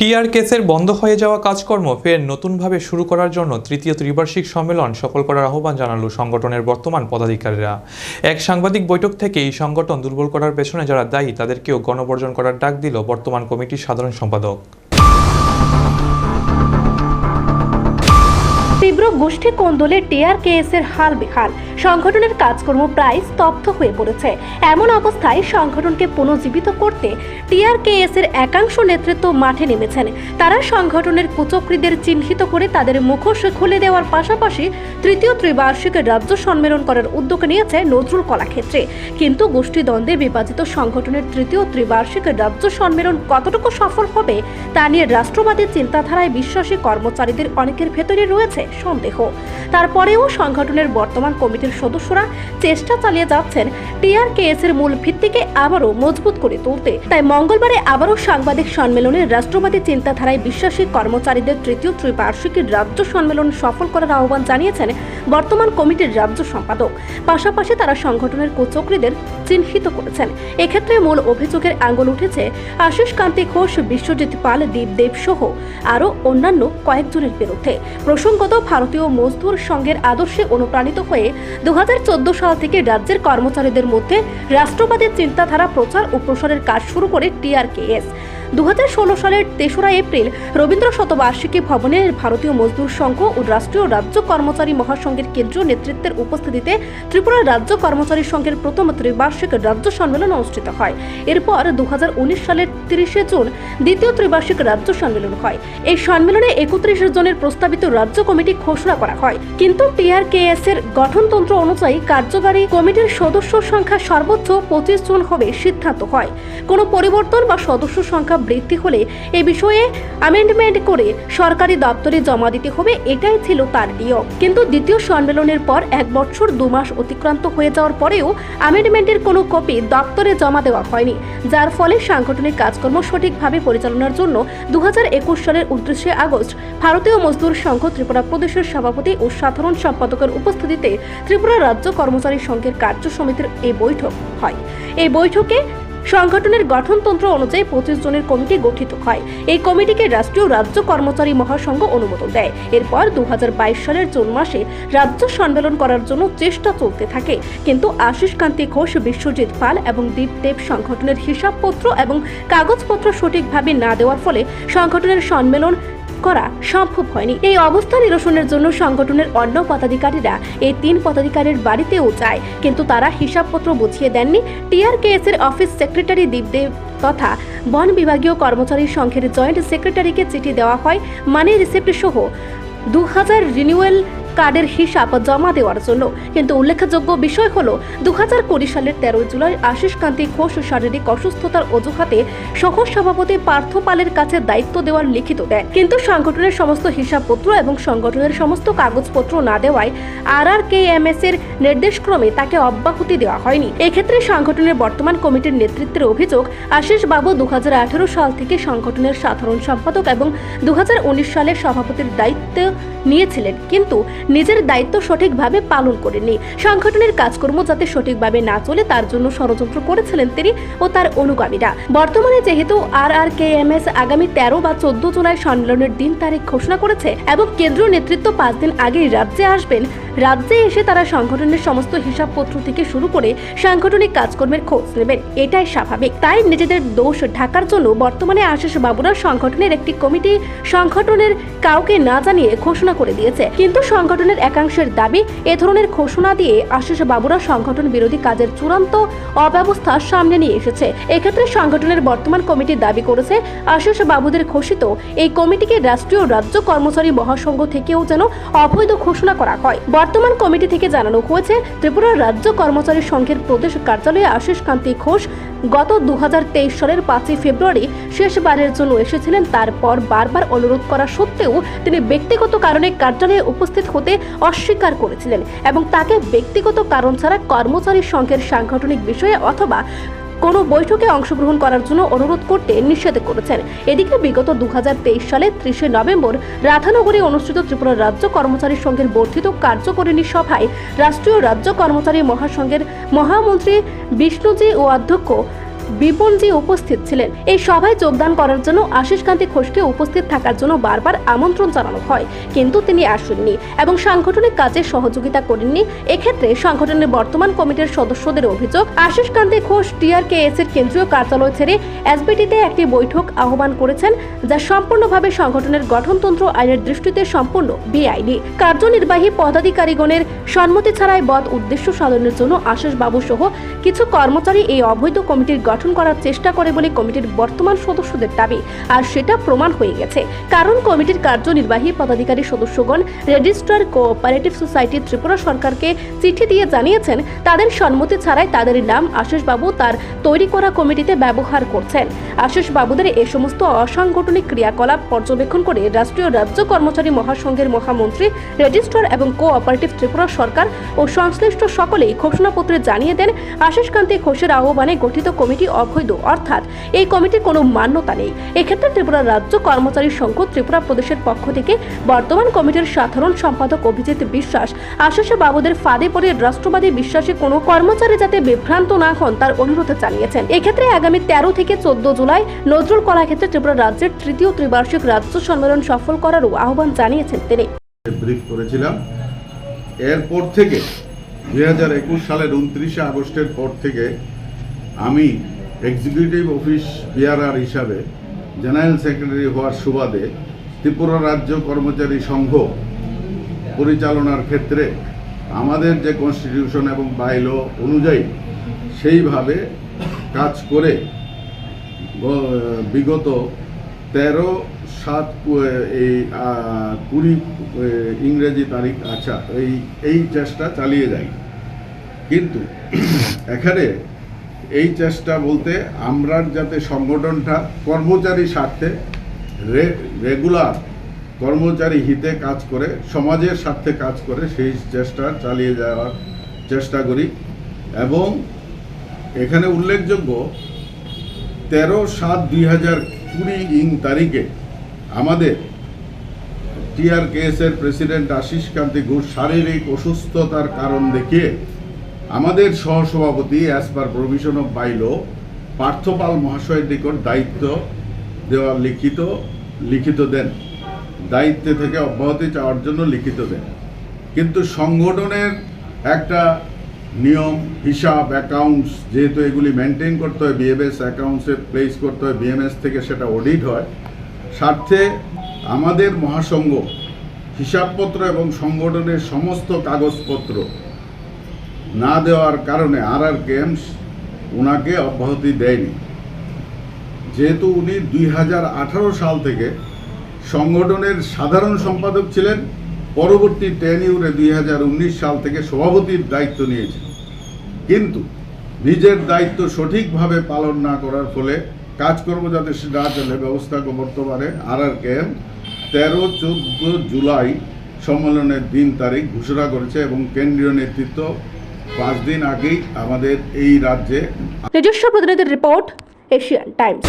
TR কেসের বন্ধ হয়ে যাওয়া কাজকর্ম ফের নতুনভাবে শুরু করার জন্য তৃতীয় ত্রিবার্ষিক সম্মেলন সফল করার আহ্বান জানালো সংগঠনের বর্তমান পদাধিকারীরা। এক সাংবাদিক বৈঠক থেকে এই সংগঠন দুর্বল করার পেছনে যারা দায়ী, তাদেরকেও গণবর্জন করার ডাক দিল বর্তমান কমিটির সাধারণ সম্পাদক। গোষ্ঠী কোন্দলে টিআরকেএস এর হাল বেহাল। সংগঠনের কাজকর্ম প্রায় স্তব্ধ হয়ে পড়েছে। এমন অবস্থায় সংগঠনকে পুনর্জীবিত করতে টিআরকেএস এর একাংশ নেতৃত্ব মাঠে নেমেছেন। তারা সংগঠনের কুচক্রীদের চিহ্নিত করে তাদের মুখোশ খুলে দেওয়ার পাশাপাশি তৃতীয় ত্রিবার্ষিক রাজ্য সম্মেলন করার উদ্যোগ নিয়েছে নজরুল কলাক্ষেত্রে। কিন্তু গোষ্ঠীদ্বন্দ্বে বিভাজিত সংগঠনের তৃতীয় ত্রিবার্ষিক রাজ্য সম্মেলন কতটুকু সফল হবে, তা নিয়ে রাষ্ট্রবাদী চিন্তাধারায় বিশ্বাসী কর্মচারীদের অনেকের ভেতরে রয়েছে সন্দেহ। তারপরেও সংগঠনের বর্তমান কমিটির সদস্যরা চেষ্টা চালিয়ে যাচ্ছেন টিআরকেএস এর মূল ভিত্তিকে আবারও মজবুত করে তুলতে। তাই মঙ্গলবারে আবারও সাংবাদিক সম্মেলনে রাষ্ট্রবাদী চিন্তাধারায় বিশ্বাসী কর্মচারীদের তৃতীয় ত্রিবার্ষিকী রাজ্য সম্মেলন সফল করার আহ্বান জানিয়েছেন বর্তমান কমিটির রাজ্য সম্পাদক। পাশাপাশি তারা সংগঠনের কুচক্রীদের চিহ্নিত করেছেন। এক্ষেত্রে মূল অভিযোগের আঙ্গুল উঠেছে আশিস কান্তি ঘোষ, বিশ্বজিৎ পাল, দীপদেব সহ আরও অন্যান্য কয়েকজনের বিরুদ্ধে। প্রসঙ্গত ভারতীয় মজদুর সংঘের আদর্শে অনুপ্রাণিত হয়ে দুহাজার চোদ্দ সাল থেকে রাজ্যের কর্মচারীদের মধ্যে রাষ্ট্রবাদী চিন্তাধারা প্রচার ও প্রসারের কাজ শুরু করে টিআরকেএস। দু হাজার ষোলো সালের তেসরা এপ্রিল রবীন্দ্র শতবার্ষিকী ভবনে ভারতীয় মজদুর সংঘ ও রাষ্ট্রীয় রাজ্য কর্মচারী মহাসংঘের কেন্দ্রীয় নেতৃত্বের উপস্থিতিতে ত্রিপুরা রাজ্য কর্মচারী সংঘের প্রথম ত্রিবার্ষিক রাজ্য সম্মেলন অনুষ্ঠিত হয়। এরপর দুহাজার উনিশ সালের তিরিশে জুন দ্বিতীয় ত্রিবার্ষিক রাজ্য সম্মেলন হয়। এই সম্মেলনে একত্রিশ জনের প্রস্তাবিত রাজ্য কমিটি ঘোষণা করা হয়। কিন্তু টিআরকেএস এর গঠনতন্ত্র অনুযায়ী কার্যকারী কমিটির সদস্য সংখ্যা সর্বোচ্চ পঁচিশ জন হবে সিদ্ধান্ত হয়। কোনো পরিবর্তন বা সদস্য সংখ্যা বৃদ্ধি হলে এ বিষয়ে অ্যামেন্ডমেন্ট করে সরকারি দপ্তরে জমা দিতে হবে, এটাই ছিল তার নিয়ম। কিন্তু দ্বিতীয় সম্মেলনের পর এক বছর দু মাস অতিক্রান্ত হয়ে যাওয়ার পরেও অ্যামেন্ডমেন্টের কোনো কপি দপ্তরে জমা দেওয়া হয়নি, যার ফলে সাংগঠনিক কাজকর্ম সঠিকভাবে পরিচালনার জন্য দু হাজার একুশ সালের উনত্রিশে আগস্ট ভারতীয় মজদুর সংঘ ত্রিপুরা প্রদেশের সভাপতি ও সাধারণ সম্পাদকের উপস্থিতিতে ত্রিপুরা রাজ্য কর্মচারী সংঘের কার্য সমিতির এই বৈঠক হয়। এই বৈঠকে সংগঠনের গঠনতন্ত্র অনুযায়ী পঁচিশ জনের কমিটি গঠিত হয়। এই কমিটিকে রাষ্ট্রীয় রাজ্য কর্মচারী মহাসংঘ অনুমোদন দেয়। এরপর দু হাজার বাইশ সালের জুন মাসে রাজ্য সম্মেলন করার জন্য চেষ্টা চলতে থাকে। কিন্তু আশিস কান্তি ঘোষ, বিশ্বজিৎ পাল এবং দীপদেব সংগঠনের হিসাবপত্র এবং কাগজপত্র সঠিকভাবে না দেওয়ার ফলে সংগঠনের সম্মেলন করা সম্ভব হয়নি। এই অবস্থা নিরসনের জন্য সংগঠনের অন্য পদাধিকারীরা এই তিন পদাধিকারীর বাড়িতেও যায়। কিন্তু তারা হিসাবপত্র বুঝিয়ে দেননি। টিআরকেএস এর অফিস সেক্রেটারি দীপদেব তথা বন বিভাগীয় কর্মচারী সংঘের জয়েন্ট সেক্রেটারিকে চিঠি দেওয়া হয়। মানি রিসিপ্ট সহ দু হাজার রিনিউয়াল কার্ডের হিসাব জমা দেওয়ার জন্য। কিন্তু উল্লেখযোগ্য বিষয় হলো দু হাজার কুড়ি সালের তেরোই জুলাই আশিস কান্তি ঘোষ শারীরিক অসুস্থতার অজুহাতে সহ সভাপতি পার্থ পালের কাছে দায়িত্ব দেওয়ার লিখিত দেয়। কিন্তু সংগঠনের সমস্ত হিসাবপত্র এবং সংগঠনের সমস্ত কাগজপত্র না দেওয়ায় আর আর কে এম এস এর নির্দেশক্রমে তাকে অব্যাহতি দেওয়া হয়নি। এক্ষেত্রে সংগঠনের বর্তমান কমিটির নেতৃত্বের অভিযোগ, আশিস বাবু দু হাজার আঠারো সাল থেকে সংগঠনের সাধারণ সম্পাদক এবং দু হাজার উনিশ সালের সভাপতির দায়িত্ব নিয়েছিলেন, কিন্তু নিজের দায়িত্ব সঠিকভাবে পালন করেননি। সংগঠনের কাজকর্ম যাতে সঠিকভাবে না চলে, তার জন্য ষড়যন্ত্র করেছিলেন তিনি ও তার অনুগামীরা। বর্তমানে যেহেতু আর আর কে এম এস আগামী তেরো বা চোদ্দ জুলাই সম্মেলনের দিন তারিখ ঘোষণা করেছে এবং কেন্দ্রীয় নেতৃত্ব পাঁচ দিন আগেই রাজ্যে আসবেন, রাজ্যে এসে তারা সংগঠনের সমস্ত হিসাবপত্র থেকে শুরু করে সাংগঠনিক কাজকর্মের খোঁজ নেবেন, এটাই স্বাভাবিক। তাই নিজেদের দোষ ঢাকার জন্য বর্তমানে আশিস বাবুরা সংগঠনের একটি কমিটি সংগঠনের কাউকে না জানিয়ে ঘোষণা করে দিয়েছে। কিন্তু সংগঠনের একাংশের দাবি, এ ধরনের ঘোষণা দিয়ে আশিস বাবুরা সংগঠন বিরোধী কাজের চূড়ান্ত অব্যবস্থা সামনে নিয়ে এসেছে। এক্ষেত্রে সংগঠনের বর্তমান কমিটি দাবি করেছে, আশিস বাবুদের ঘোষিত এই কমিটিকে রাষ্ট্রীয় রাজ্য কর্মচারী মহাসংঘ থেকেও যেন অবৈধ ঘোষণা করা হয়। বর্তমান কমিটি থেকে জানানো হয়েছে, ত্রিপুরা রাজ্য কর্মচারী সংঘের প্রদেশ কার্যালয়ে আশিস কান্তি ঘোষ গত দু হাজার তেইশ সালের পাঁচই ফেব্রুয়ারি শেষবারের জন্য এসেছিলেন তারপর বারবার অনুরোধ করা সত্ত্বেও তিনি ব্যক্তিগত কারণে কার্যালয়ে উপস্থিত হতে অস্বীকার করেছিলেন এবং তাকে ব্যক্তিগত কারণ ছাড়া কর্মচারী সংঘের সাংগঠনিক বিষয়ে অথবা কোনো বৈঠকে অংশগ্রহণ করার জন্য অনুরোধ করতে নিষেধ করেছেন। এদিকে বিগত দু সালে ত্রিশে নভেম্বর রাধানগরে অনুষ্ঠিত ত্রিপুরা রাজ্য কর্মচারী সংঘের বর্ধিত কার্যকরিণী সভায় রাষ্ট্রীয় রাজ্য কর্মচারী মহাসংঘের মহামন্ত্রী বিষ্ণুজি ও অধ্যক্ষ বিপনজি উপস্থিত ছিলেন। এই সভায় যোগদান করার জন্য আশিস কান্তি ঘোষকে উপস্থিত থাকার জন্য বারবার আমন্ত্রণ জানানো হয়। কিন্তু তিনি আসেননি এবং সাংগঠনিক কাজে সহযোগিতা করেননি। এক্ষেত্রে সংগঠনের বর্তমান কমিটির সদস্যদের অভিযোগ, আশিস কান্তি ঘোষ টিআরকেএস এর কেন্দ্রীয় কার্যালয় ছেড়ে এসবিটিতে একটি বৈঠক আহ্বান করেছেন, যা সম্পূর্ণভাবে সংগঠনের গঠনতন্ত্র, আইনের দৃষ্টিতে সম্পূর্ণ বিআইডি কার্যনির্বাহী পদাধিকারীগণের সম্মতি ছাড়াই বদ উদ্দেশ্য সাধনের জন্য আশিস বাবু সহ কিছু কর্মচারী এই অবৈধ কমিটির গঠন করার চেষ্টা করে বলে কমিটির বর্তমান সদস্যদের দাবি। আর সেটা প্রমাণ হয়ে গেছে। কারণ কমিটির কার্যনির্বাহী পদাধিকারী সদস্যগণ রেজিস্ট্রার কোঅপারেটিভ সোসাইটি ত্রিপুরা সরকারকে চিঠি দিয়ে জানিয়েছেন, তাদের সম্মতি ছাড়াই তাদের নাম আশিস বাবু তার তৈরি করা কমিটিতে ব্যবহার করছেন। আশিস বাবুদের এ সমস্ত অসাংগঠনিক ক্রিয়াকলাপ পর্যবেক্ষণ করে রাষ্ট্রীয় রাজ্য কর্মচারী মহাসংঘের মহামন্ত্রী রেজিস্ট্রার এবং কোঅপারেটিভ ত্রিপুরা সরকার ও সংশ্লিষ্ট সকলেই ঘোষণাপত্রে জানিয়ে দেন আশিস কান্তি ঘোষের আহ্বানে গঠিত কমিটি অবৈধ, অর্থাৎ এই কমিটির কোনো মান্যতা নেই। এক্ষেত্রে ত্রিপুরা রাজ্য কর্মচারী সংঘ ত্রিপুরা প্রদেশের পক্ষ থেকে বর্তমান কমিটির সাধারণ সম্পাদক অভিজিৎ বিশ্বাস, আশিস বাবুদের ফাঁদে পড়ে রাষ্ট্রবাদী বিশ্বাসী কোনো কর্মচারী যাতে বিভ্রান্ত না হন তার অনুরোধ জানিয়েছেন। এক্ষেত্রে আগামী তেরো থেকে চোদ্দ জুলাই নজরুল কলাক্ষেত্রে ত্রিপুরা রাজ্যের তৃতীয় ত্রিবার্ষিক রাজ্য সম্মেলন সফল করারও আহ্বান জানিয়েছেন তিনি। ব্রিফ করেছিলাম। এরপর থেকে দুই হাজার একুশ সালের উনত্রিশে আগস্টের পর থেকে আমি এক্সিকিউটিভ অফিস বিআরআর হিসাবে জেনারেল সেক্রেটারি হওয়ার সুবাদে ত্রিপুরা রাজ্য কর্মচারী সংঘ পরিচালনার ক্ষেত্রে আমাদের যে কনস্টিটিউশন এবং বাইলো অনুযায়ী সেইভাবে কাজ করে বিগত তেরো সাত এই কুড়ি ইংরেজি তারিখ আচ্ছা এই এই চেষ্টা চালিয়ে যাই। কিন্তু এখানে এই চেষ্টা বলতে আমরা যাতে সংগঠনটা কর্মচারী স্বার্থে রেগুলার কর্মচারী হিতে কাজ করে, সমাজের স্বার্থে কাজ করে সেই চেষ্টা চালিয়ে যাওয়ার চেষ্টা করি। এবং এখানে উল্লেখযোগ্য, তেরো সাত দুই হাজার কুড়ি ইং তারিখে আমাদের টিআরকেএস এর প্রেসিডেন্ট আশিস কান্তি ঘোষ শারীরিক অসুস্থতার কারণ দেখিয়ে আমাদের সহসভাপতি as per provision of bylaw Parthapal মহাশয়ের নিকট দায়িত্ব দেওয়া লিখিত লিখিত দেন। দায়িত্বে থেকে অব্যাহতি চাওয়ার জন্য লিখিত দেন। কিন্তু সংগঠনের একটা নিয়ম, হিসাব অ্যাকাউন্টস যেহেতু এগুলি মেনটেন করতে হয় বিএমএস অ্যাকাউন্টসে প্লেস করতে হয় বিএমএস থেকে সেটা অডিট হয়, স্বার্থে আমাদের মহাসংঘ হিসাবপত্র এবং সংগঠনের সমস্ত কাগজপত্র না দেওয়ার কারণে আর আর গেমস ওনাকে অব্যাহতি দেয়নি। যেহেতু উনি দুই হাজার আঠারো সাল থেকে সংগঠনের সাধারণ সম্পাদক ছিলেন, পরবর্তী টেনিউরে দুই হাজার উনিশ সাল থেকে সভাপতির দায়িত্ব নিয়েছেন। কিন্তু নিজের দায়িত্ব সঠিকভাবে পালন না করার ফলে কাজকর্ম যাতে না চলে, ব্যবস্থা পারে আর আর কে তেরো, চোদ্দ জুলাই সম্মেলনের দিন তারিখ ঘোষণা করেছে এবং কেন্দ্রীয় নেতৃত্ব পাঁচ দিন আগেই আমাদের এই রাজ্যে নিজস্ব প্রতিনিধির রিপোর্ট এশিয়ান টাইমস।